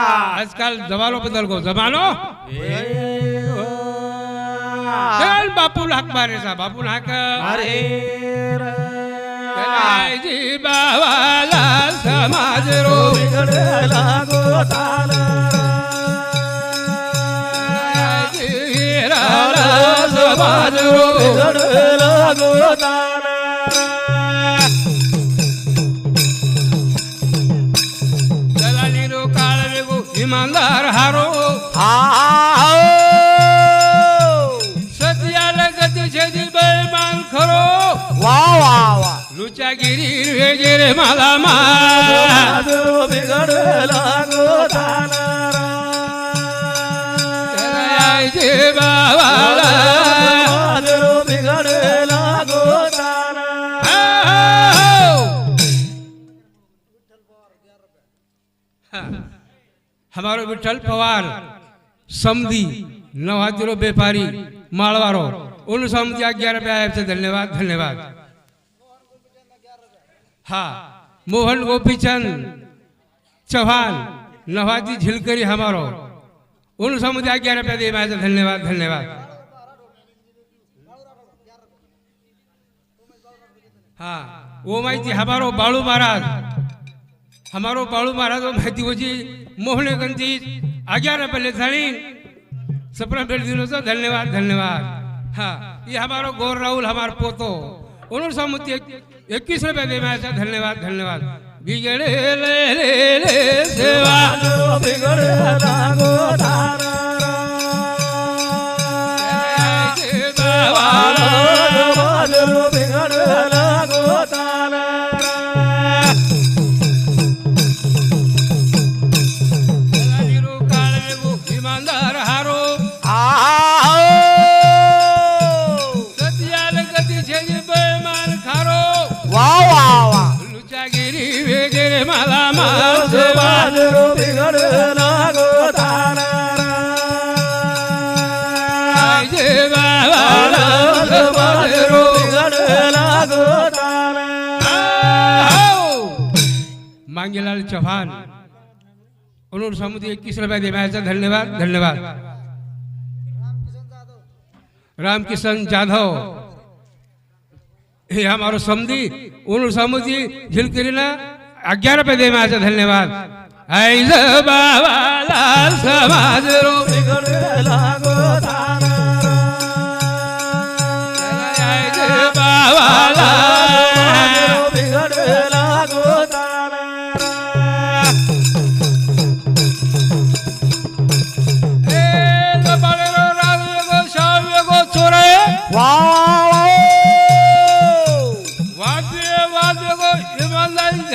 આજકાલ જમાનો બદલ ગો જમાનો ચાલ બાપુ હાક મારે સા બાપુ હાક અરે જી બાવાલા સમાજ રો બિગડેલા ગો તાલ જી રા સમાજ રો બિગડેલા ગો धारो सत्याला गती शेती बळमान खरो। वा वा वा। लुचागिरी वेगेरे मला मा बिघडला बाबाला हमारो विठल पवार, समधी नवातीरो व्यापारी माळवारो उन समधी अग्यार रुपया थे, धन्यवाद धन्यवाद। हाँ मोहन गोपीचंद चौहान नवाती झिलकरी हमारो, उन समधी अग्यार रुपया दे थे, धन्यवाद धन्यवाद। हाँ वो माहिती हमारो बाळू महाराज हमारो बाळू महाराज वो माहिती होची मोहने गंती अग्यारह पहले थानी सपना बेट दिनों से धन्यवाद धन्यवाद हाँ ये हमारो गौर राहुल हमार पोतो उन्होंने समुद्र इक्कीस रुपए दे मैं ऐसा धन्यवाद धन्यवाद बिगड़े ले ले ले सेवा સમાજરો બિગડેલા ગોતાના मांगेलाल चौहान। उन्होंने समुद्र इक्कीस रुपए दिवाया? था धन्यवाद धन्यवाद। रामकिशन जाधव। ये हमारो समझी उन्होंने समुद्री झिलकिरी ना ग्यारह रुपए दे मैं धन्यवाद। ऐसा बाबा समाज रो बिगड़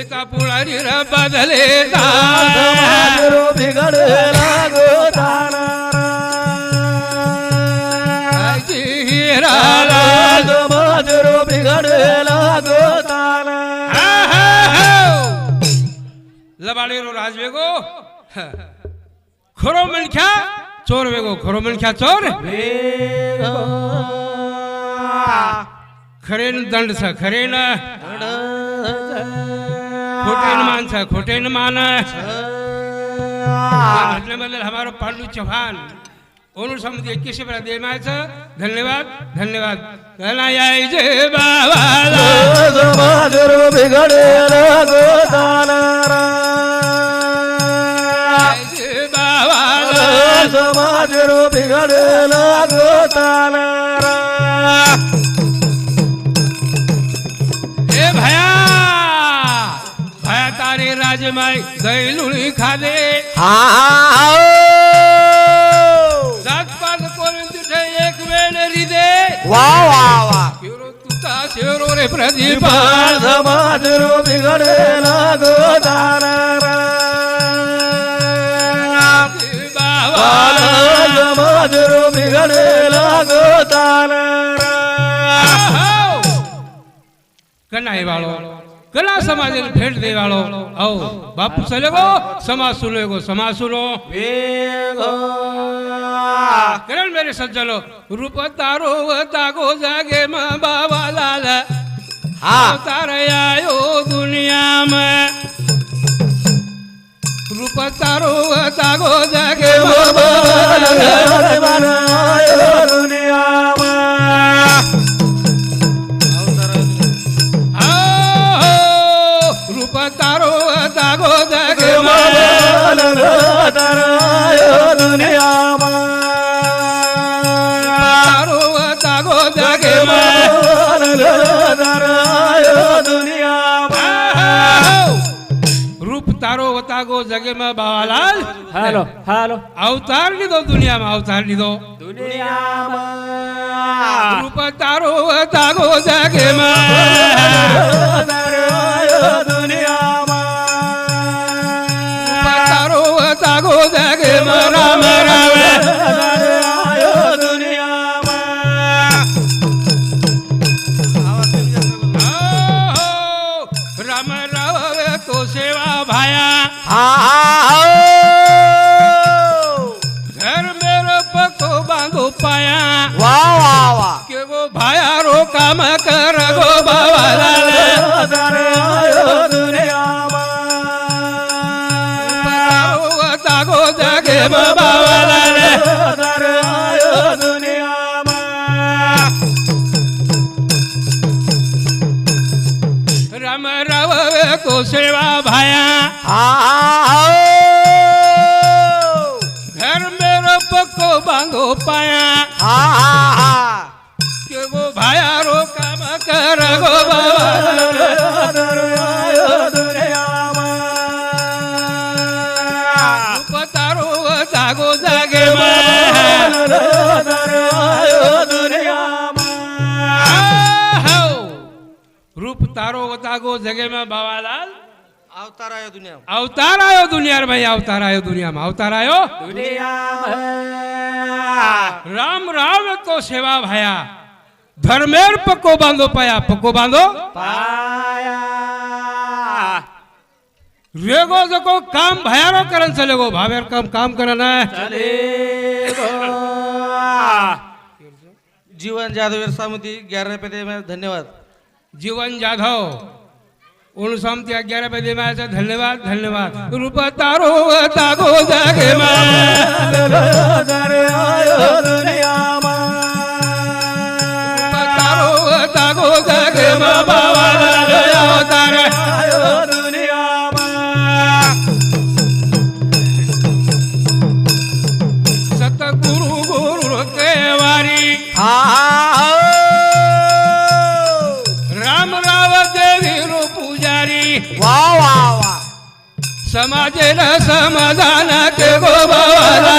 પિતા પુળારી બદલે દારો બિગડેલા ગોતાના જીરા લાગ મજરો બિગડેલા ગોતાના લબાડેરો રાજવેગો ખરો મણખ્યા ચોર વેગો ખરો મણખ્યા ચોર ખરેન દંડ છે ખરેન દંડ खोटेन माणस खोटेन माणस. घटनेबद्दल हमारा पांडू चव्हाण. ओनू समज एकशे वेळा देमायचं धन्यवाद धन्यवाद. धनायाय जय बाबा बिघडेल समाज रो बिघडेल गोताला माय दैलुळी खाले. जातपात करून तिथे एक वेळ रिदे. वा वा वा. तुता रे प्रदीप समाज रो बिघडे लाग समाज रो बिघडे કલા સમાજ ભેટ દે વાળો આવો બાપુ સલેગો સમાજ સુનેગો સમાજ સુનો કરણ મેરે સજ્જનો રૂપ તારો તાગો જાગે માં બાબા લાલ અવતાર આયો દુનિયામાં રૂપ તારો તાગો જાગે માં બાબા લાલ આહો, માં તારો તાગો જાગે માં આહો, રૂપ તારો વતાગો જગે માં બાવાલાલ હાલો હાલો અવતાર લીધો દુનિયામાં અવતાર લીધો રૂપ તારો વતાગો જગે जग राम राम सेवा भाया हाँ घर मेरे पको बांधो पाया। वाह वाह वाह। के वो भाया रो काम कर वो जगह में बाबा लाल? अवतार आयो दुनिया अवतार आयो दुनिया भाई अवतार आयो दुनिया में। अवतार आयो? दुनिया राम राम तो सेवा भाया। धर्मेर पको बांधो पाया। पको बांधो? पाया। रेगो जको काम भयारो करन चलेगो भावेर काम काम करना है जीवन जाधव समिति ग्यारह पे मैं धन्यवाद। जीवन जाधव। ઓનું સામથી અગિયાર બે દેમાં છે ધન્યવાદ ધન્યવાદ. રૂપ તારો તાગો જાગે તારો समाजे न समाधान के गोबाला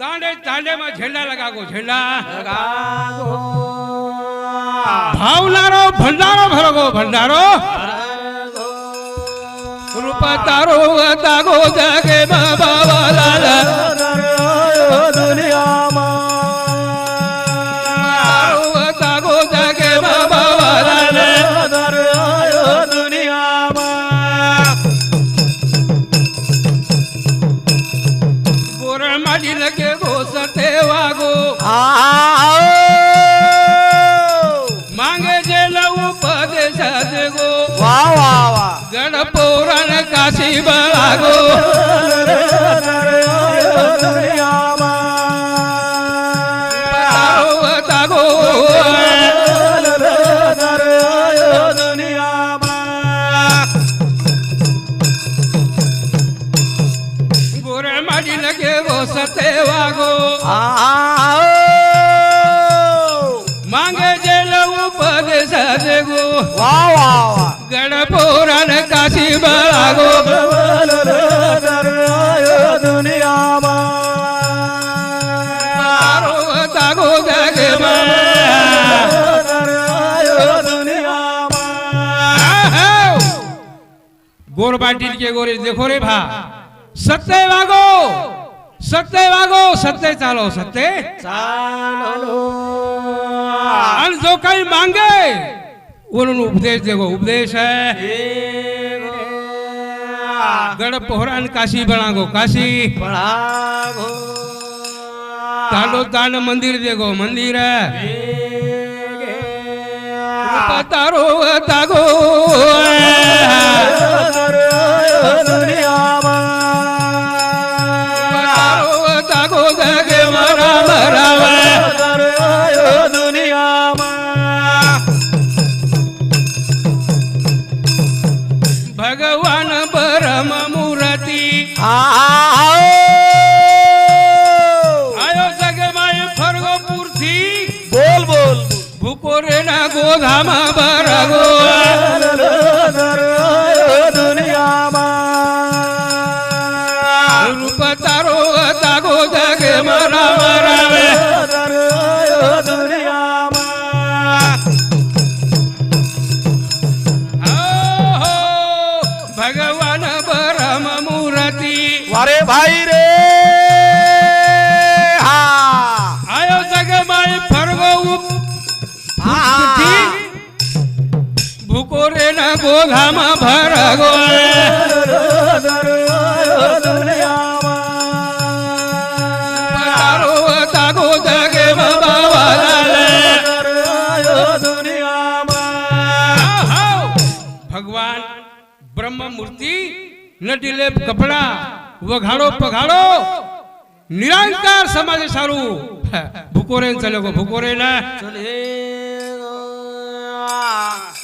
તાંડે તાંડેમાં ઝેડા લગાવો ઝેડા લગાવો ભાવલારો ભંડારો ભરગો ભંડારો કૃપા તારો તાગો જાગે બાબા લાલ દુનિયા ಬೆಳಗೋ तागो गोर बाटील के गोरे देखो रे भा। सत्य वागो। सत्य वागो। सत्य चालो सत्य आणि जो काही मांगे उन्होंने उपदेश देखो उपदेश है। गढ़ पोहरान काशी बनागो काशी। तालो तान मंदिर देखो मंदिर है। तारो तागो भगवान परम मूर्ति। आयो ರಾಮ ಬರಗೋ ધામ ભરગો ભગવાન બ્રહ્મ મૂર્તિ નટીલેપ કપડા વઘાડો પઘાડો નિરંકાર સમાજ સારું. ભૂકોરે ચલે ભૂકોરે ના. ચલે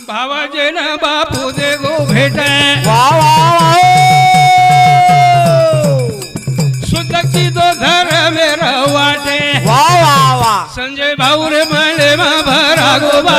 बाबाजे ना बापू दे गो भेट सुतकी तो धर मेरा वाटे. संजय भाऊ रे मले मा भरा गोबा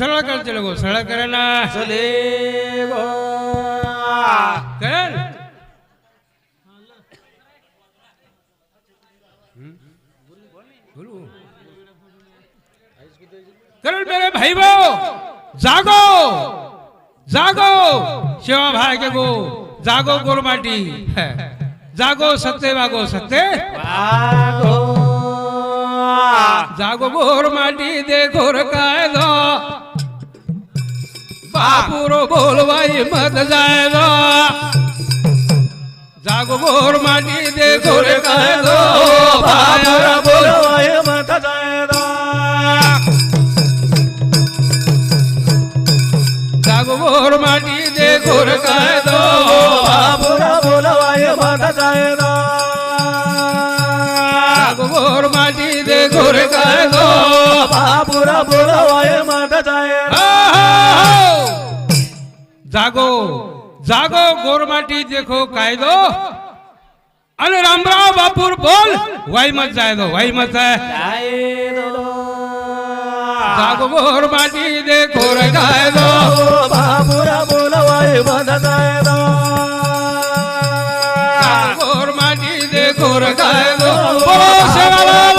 सरळ करते लोक सरळ करे ना। करेल करेल मेरे भाई जागो। जागो। सेवा भाई के गो जागो गोरमाटी जागो सत्ते वागो सत्ते। जागो गोरमाटी देखो બાપુરો બોલવાય મત જાય જાગો ગોર માટી દે, ગોરે કહે દો બાપુરો બોલવાય મત જાય જાગો ગોર માટી દે, ગોર કહે દો બાપુરો બોલવાય મત જાય જાગો ગોર માટી દે, ગોર जागो जागो गोरमाटी देखो कायदो। अरे रामराव बापूर बोल। वाई मत जाए दो वाई मत है जागो गोरमाटी देखो रे कायदो जागो गोरमाटी देखो रे कायदो बोलो सेवालाल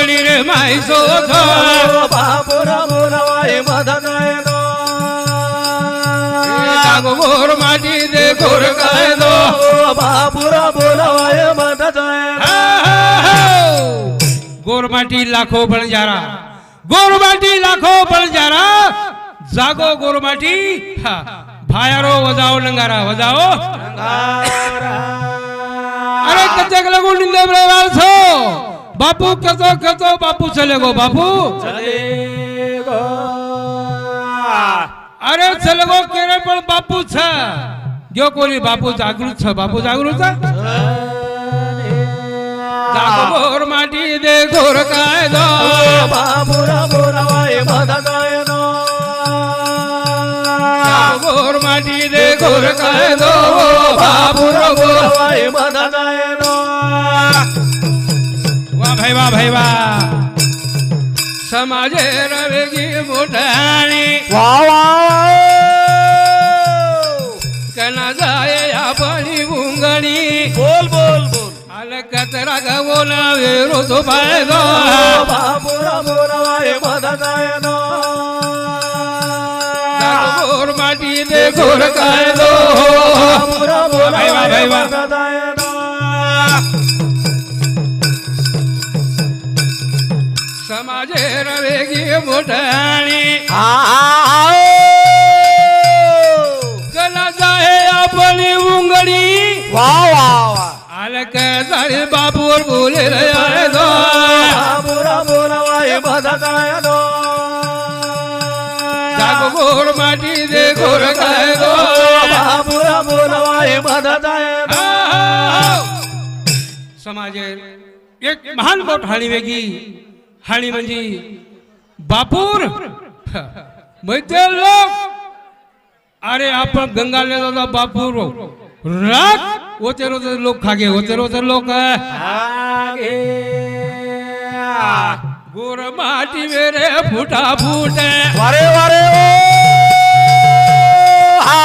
માય શોધો. બાપુ રમુ રવાય મદન ગોર માટી દે ગોર કાયદો. બાપુ રમુ રવાય મદન ગોર માટી લાખો પણ જારા. ગોર માટી લાખો પણ જારા. જાગો ગોર માટી. ભાયારો વજાઓ લંગારા વજાઓ અરે કચક લગુ નિંદે બ્રેવાલ છો. বাপু খেতো খেতো বাপু চলে গো বাপু અરે છલગો કેરે પણ બાપુ છે ગયો કોઈ બાપુ જાગૃત છે બાપુ જાગૃત છે જાગોર માટી દે ગોર કાયદો બાપુ રામો રાવાય મદા કાયદો જાગોર માટી દે ગોર કાયદો બાપુ રામો રાવાય મદા वा भाई वा भाई वा समाजे रवेगी मोठाणी वा वा कना जाय आपणी मुंगणी बोल बोल बोल। आल कचरा गवोला वेरो तो पायदो बाबुरा बोलावाय मदनायनो जागो गोर माटी दे। गोर कायदो बाबुरा भाई वा भाई बोलावाय वा मदनायनो मुंगणी वा वा वा आल कचाळे बापूर बोले रे आयदो बाबुरा बोलावाय मदनायनो जागो गोर माटी दे गोर कायदो बाबुरा बोलावाय मदनायनो समाजेर एक महान मोठ हाणी वेगी हाणी म्हणजे बापूर मैत्य लोक अरे आपण गंगाले दादा बापूर रात होते रोज लोक खागे होते लोक आगे गोर माटी मेरे फुटा फुटे। वारे वारे ओ। हा।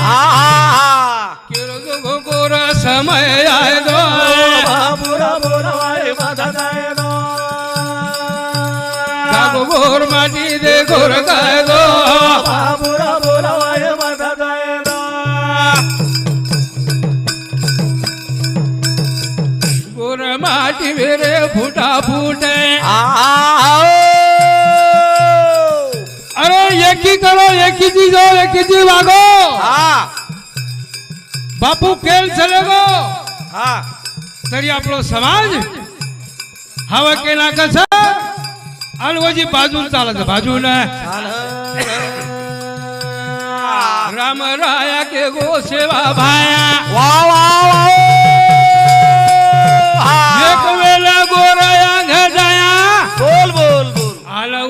हा हा गोर समय आय दो? बाबुरा बोलावाय मदनायनो जागो गोर माटी दे गोर काय दो? बोलावाय માટી વેરે ફૂટા ફૂટે અરે એકી કરો એકી જીજો એકી જી વાગો. હા. બાપુ ખેલ ચલેગો હા. તરી આપણો સમાજ હવે કે નાખે છે અલવજી બાજુ ચાલે છે બાજુ ને. રામ રાયા કે ગો સેવા ભાયા. વાહ વાહ વાહ.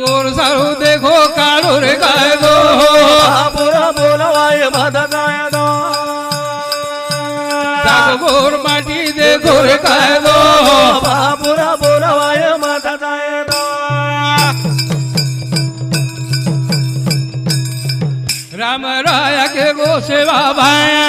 কাপুর সারু দেখো কারুর গায় গো পুরা বোলায় বাধা গায় গোর মাটি দে ঘোরে গায় গো পুরা বোলায় মাথা যায় রাম রায় গো সেবা ভায়া।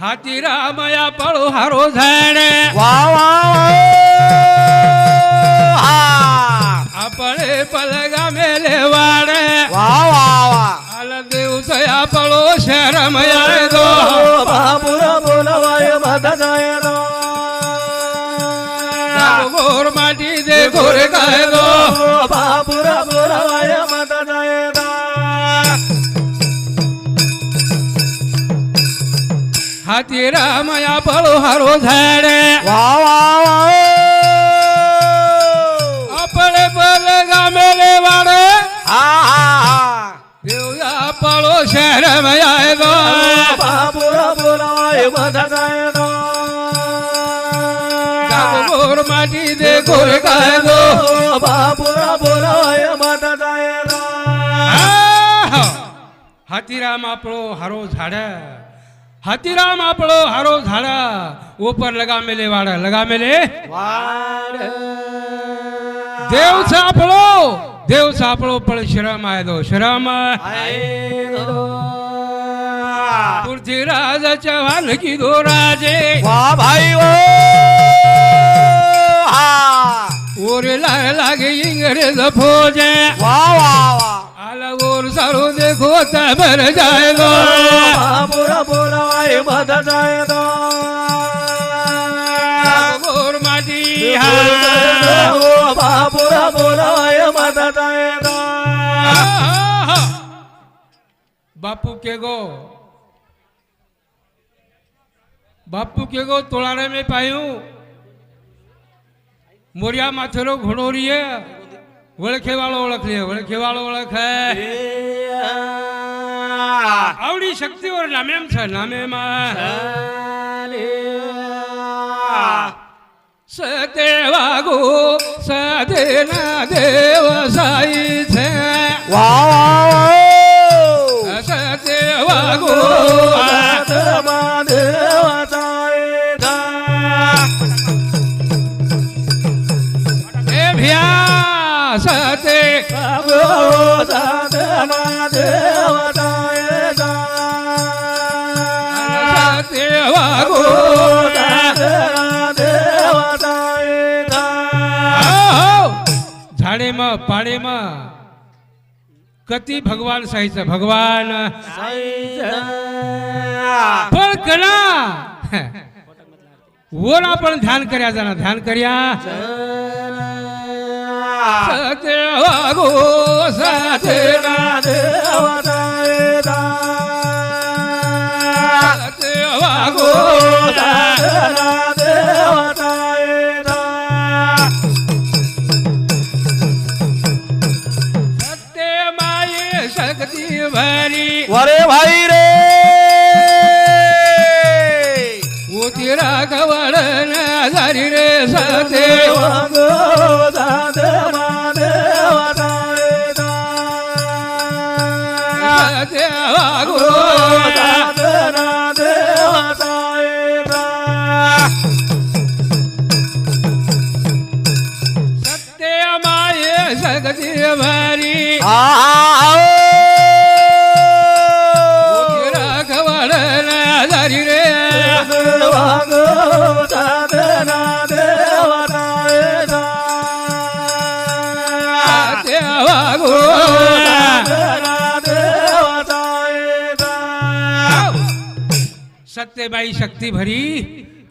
हाती रामया पळो हारो झाडे. वा वा आपळे पलगा मेले वाडे. वा वा वा आल देवतया पळो शरमया गो बाबुरा बोलवाय मदनाय दो गोर माटी देखो रे काय હાથી રામયા પળો હારો ઝાડે વાહ વાહ વાહ આપણે બલ ગામે લે વાડે હા હા દેવયા પળો શહેર મયા ગો બાપુરા બોલાય બધા ગોર માટી દે ગોર ગાય ગો બાપુરા બોલાય બધા જાય હાથીરામ આપણો હારો ઝાડ્યા हातीराम आपलो हारो झाडा ओपर लगा मेले वाडा लगा मेले देव सापळो देव सापळो पण श्रम आयदो श्रम तुळशीराजाच्या वालकी दो राजे. वा भाई ओ ओरे लागे इंग्रज फौजे. वा वा वा. सारो देखो ते मर जाए गो बोरा बोरा आए मद जाए बापू के गो। बापू के गो तोड़ा में पायू। मोरिया माथेरो घोड़ोरी है ઓળખે વાળો ઓળખ. ઓળખે વાળો ઓળખે આવડી શક્તિઓ નામે એમ છે નામે સદેવા ગો સદે ના દેવ સાઈ છે. વાહ झाडेमा पाडेमा कती भगवान साईचं भगवान. पण कला वर आपण ध्यान करूया जरा ध्यान करूया. सत्य गो सत्य. सत्यबाई शक्ती भरी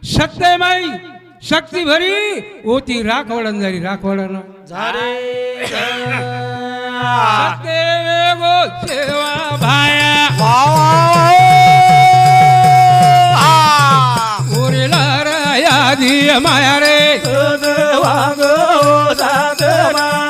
सत्यबाई शक्ती भरी होती राखवडन झाली राखवडन. सत्य वेगो सेवा भाया. यादी माया रे. दया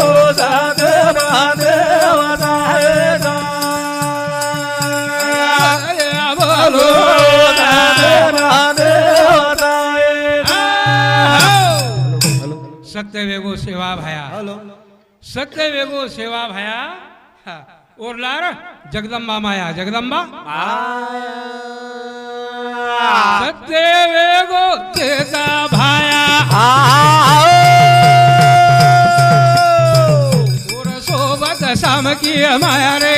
सत्य वेगो सेवा भाया। सत्य वेगो सेवा भाया हा. ओरलार जगदंबा माया जगदम्बा। सत्य वेगो चेता भाया। ओर सोबत सामकी माया रे।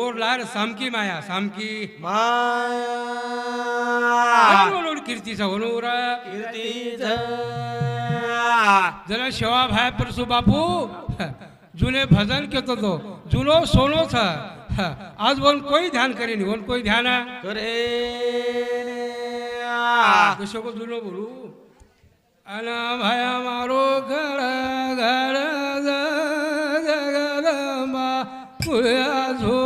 ओर लार सामकी माया सामकी बोलून कीर्तीचा होणूर जरा शेवा भाया परसू बापू जुने भजन केतो तो जुनो सोनो था आज बोल कोई ध्यान करे नहीं बोल कोई ध्यान। करे कशो को जुनो बोलू? अना भाया मारो घर घर जगदंबा पुया झोळ